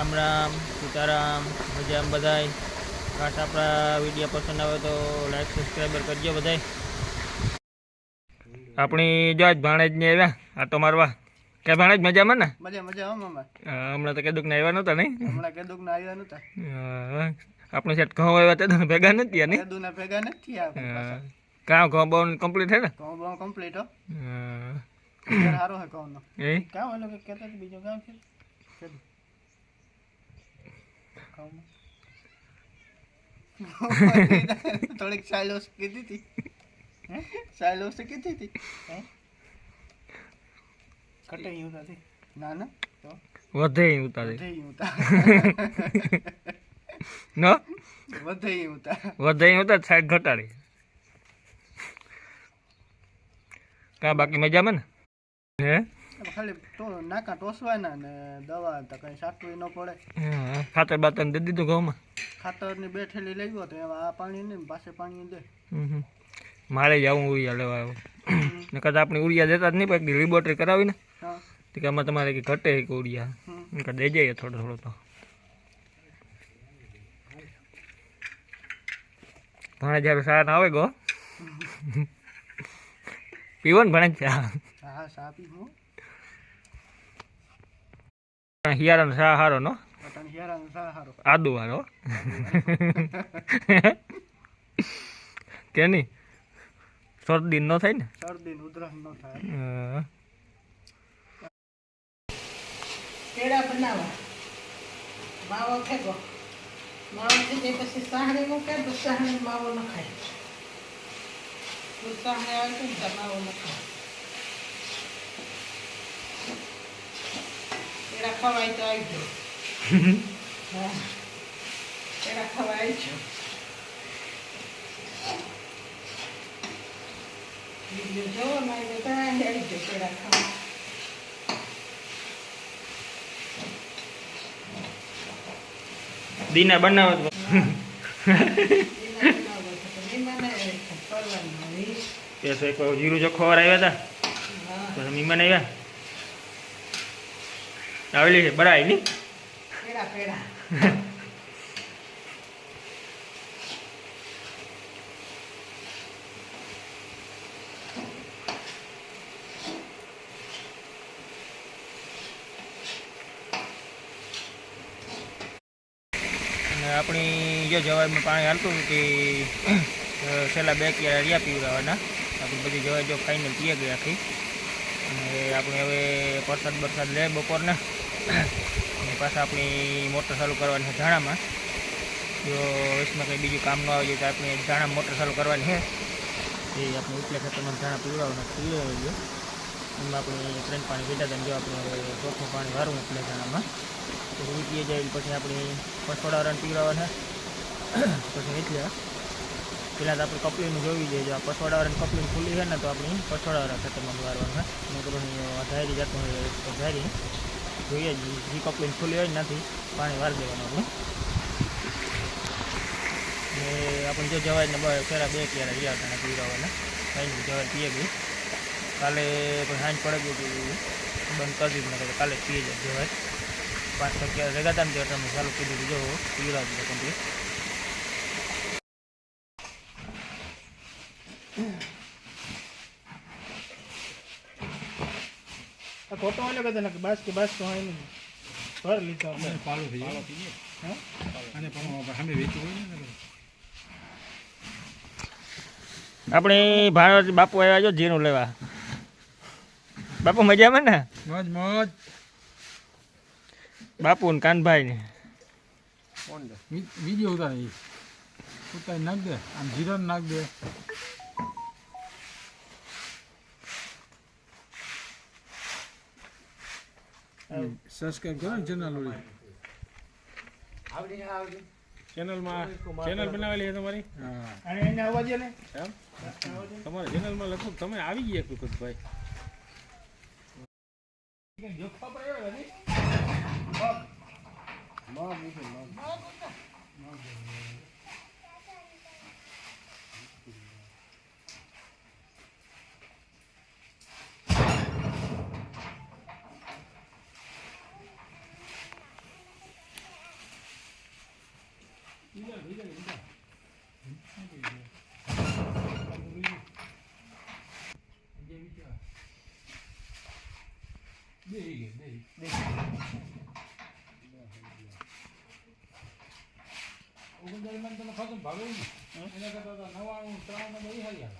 રામ રામ સીતારામ મજામ બધાય. ખાસ આપણા વીડિયો પસંદ આવે તો લાઈક સબસ્ક્રાઈબર કરજો બધાય. આપણી જો આજ ભાણેજને આવ્યા આટો મારવા. કે ભાણેજ મજામાં ને? મજા મજા હમણાં તો કીધું ના આવ્યા નહોતા નહીં? હમણાં કેદુક ના આવ્યા નતા આપણે સેટ ઘઉં આવ્યા તે ભેગા નથી નહીં કેદુ ના ભેગા નથી હા. કાં ઘઉં બહુ કમ્પ્લીટ હે ને? ઘઉં બહુ કમ્પ્લીટ હો. હા. સારો હે નો એ? કામ ઓલો કે કેતા બીજો કામ છે કહું થોડીક સાયલોસ કીધી હતી સાયલોસ સાયલો કીધી હતી કટે નથી ના ના. વધે ઉતારે. વધે તા નો? વધે ઉતાર. વધે ઉતાર સાઈડ ઘટાડી. કા બાકી મજામાં ને? હે? ખાલી તો નાકા ટોસવાના ને દવા તો કઈ સાટવી ન પડે. હા, ખાતર બાતર દે દીધું ઘઉંમાં? ખાતરની બે થેલી લઈ ગયો તો એવા આ પાણી ને પાસે પાણી દે. હમ. મારે જવું ઉરિયા લેવા આવ્યો ને તો આપણે ઉરિયા દેતા જ નહીં પણ રિબોટરી કરાવી ને હા. તો કે આમાં તમારે કે ઘટે કે ઉરિયા. નકર દઈ જઈએ થોડો થોડો તો. ભણે જ્યારે સારા ના આવે ગો. પીવો ને ભણે ચા હા સાપી હું. હિયારાનો સા હારો નો હારો આદુ વાળો કે નહીં શરદી ન થાય ને શરદી ને ઉધરસ ન થાય. પેડા બનાવવા માવો ફેંકો માવો જાય પછી સાહણી મૂકે તો સાહણી માવો નખાય તો સાહણી આવે ને તો માવો નખાય પેડા ખવાય તો આવી જાઓ હા પેડા ખવાય આવી જાઓ બીજું જોવો ને તો આવી જાઓ પેડા ખાવા દીના બનાવો તો. તે. તો. એક વાર જીરું ચોખ્ખો વાર આવ્યા હતા મીમાન આવ્યા આવેલી છે બરાયની? પેડા પેડા. અને આપણી જો જવાઈમાં પાણી હાલતું હતું તે અ, છેલ્લા બે ક્યારે રહ્યા પીવડાવવાના આપણી બધી જવાઈ જો ફાઇનલ પીએ ગયાથી આખી. અને આપણે હવે વરસાદ બરસાદ લે બપોરના. અને પાછા આપણી મોટર ચાલુ કરવાની છે ધાણામાં જો વચમાં કંઈ બીજું કામ ન આવે તો આપણે ધાણા મોટર ચાલુ કરવાની છે. એ આપણે ઉપલે ખેતરમાં ધાણા પીવડાવવાના પીવડાવી જોઈએ એમાં આપણે ત્રણ પાણી પીધા હતા જો આપણે હવે ચોખ્ખું પાણી વારું ઉપલે ધાણામાં પછી વીટીએ જાય પછી આપણે પસવાડાવાળાને પીવડાવવાના પછી એટલે પહેલાં તો આપણે કપલીનું જોવી જોઈએ જો આ પસવાડાવાળાની કપલીન ખુલ્લી છે ને, તો આપણે પછવાડાવાળા ખેતરમાં વારવાનું છે. નકર ધારી જતું હોય ધારી જોઈએ જી જે કપલીન ખુલ્લી હોય નથી પાણી વાર દેવાનું આપણે. ને આપણે જો જવાય ને બસ પહેલાં બે ક્યારે રહ્યા હતા પીવડાવવાના કાંઈ જવાય પીએ બી. કાલે પણ સાંજ પડે ગયું બંધ કરી દીધું નકર કાલે પીએ જાય જવાય. પાંચ ભેગા હતા ને તમે ચાલુ કીધું જો પીવડાવી દીધો કમ્પ્લીટ. ફોટો આલે કે તને બાસ કે બસ તો હોય નહીં ભર લીધો આપણે પાલો થઈ ગયો અને પણ અમે વેચી હોય ને આપણે ભારત બાપુ આવ્યા છો જીરું લેવા. બાપુ મજામાં ને? મોજ મોજ. બાપુ ને કાનભાઈ ને. વીડિયો ઉતારે. ઉતારી નાખ દે. આમ જીરો નાખ દે. સબસ્ક્રાઇબ કરો ને ચેનલ આવડી આવડી. ચેનલમાં ચેનલ બનાવેલી છે તમારી? અને એને અવાજ ને? એમ? તમારા ચેનલમાં લખો તમે આવી ગયા કુકત ભાઈ મગ મગ મગ બે બે ઓગણચાલીસમાં તમે ખાતો ને ભાવે નહીં એના કરતા તો નવાણું ત્રાણું બધી હારી આવે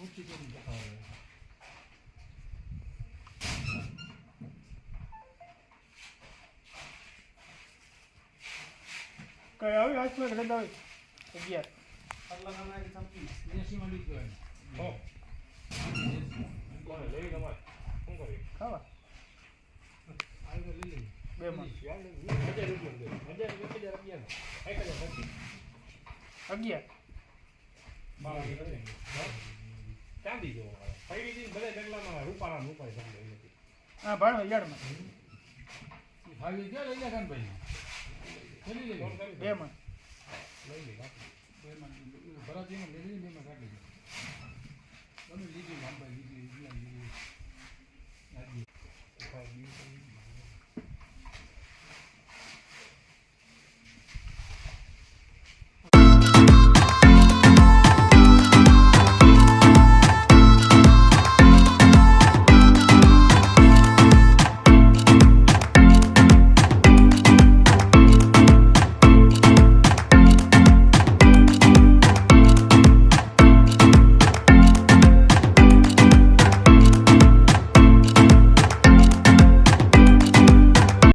ઓછી તેની તફાવત કઈ આવી હાથમાં રદ આવી અગિયારમાં કોને ખાવા બે માં અગિયાર. ચાંદી જેવો બધા ડગલામાં રૂપાળા રૂપાય હા ભાણો યારમાં ભાઈ ક્યાં લઈ ગયા ભાઈ લઈ લઈ બે માં લઈ બેમાં ભરાતીમાં લઈ લઈ બેમાં કાઢી દે તમે લીધી લીધી લીધી.